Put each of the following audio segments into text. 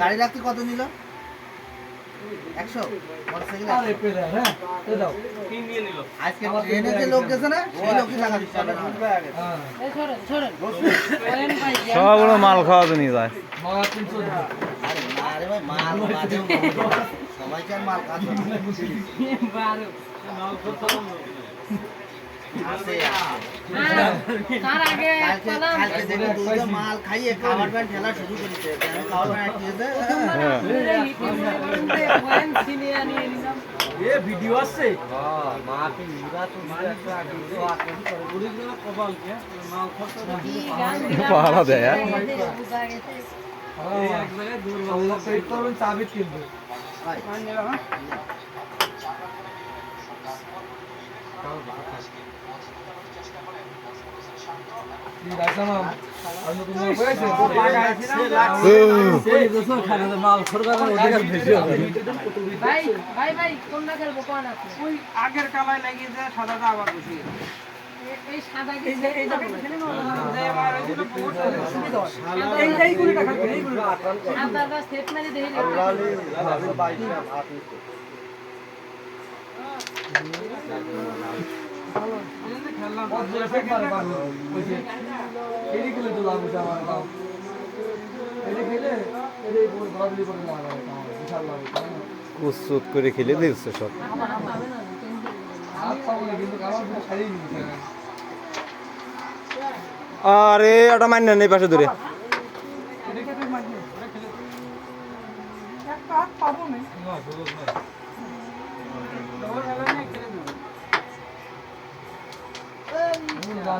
গাড়ি রাখতে কত নিল? একশো? মোটরসাইকেল হ্যাঁ আজকে ট্রেনে যে লোক গেছে। না লোকই। হ্যাঁ। সবগুলো মাল খাওয়া তো নিয়ে যায়। আরে ভাই মাল মাল হ্যাঁ, তার আগে মাল খাইয়ে খাবার প্যান্ট শুরু করেছে খাবার প্যান্ট দিয়েছে দেয়, চাবিত কিনবে ভাই, কি রাখলাম আর নতুন মাল পেয়েছে ভাই, ভাই, ভাই, কোনটা খেলব, কোন আপনি? ওই আগের কালায় আবার করে খেলে দিচ্ছে সব। আরে ওটা মান্য নেই পাশে হাত পাবো না।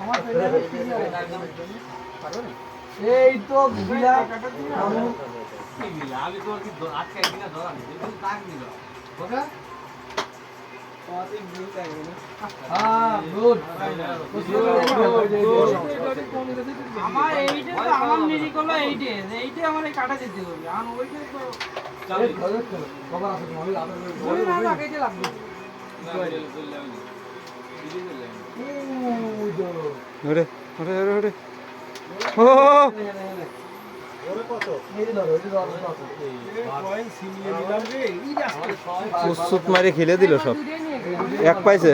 আমার ফেলে এই তো বিয়া আমু হ্যাঁ গুড আমার এইটা তো আমার নিরি এইটে এইটে আমার এই কাটা দিতে হবে আর ওইটা তো কবার আছে তুমি লাগাইতে লাগবে তো ওরে ওরে মারে খেলে দিল সব। এক পাইছে।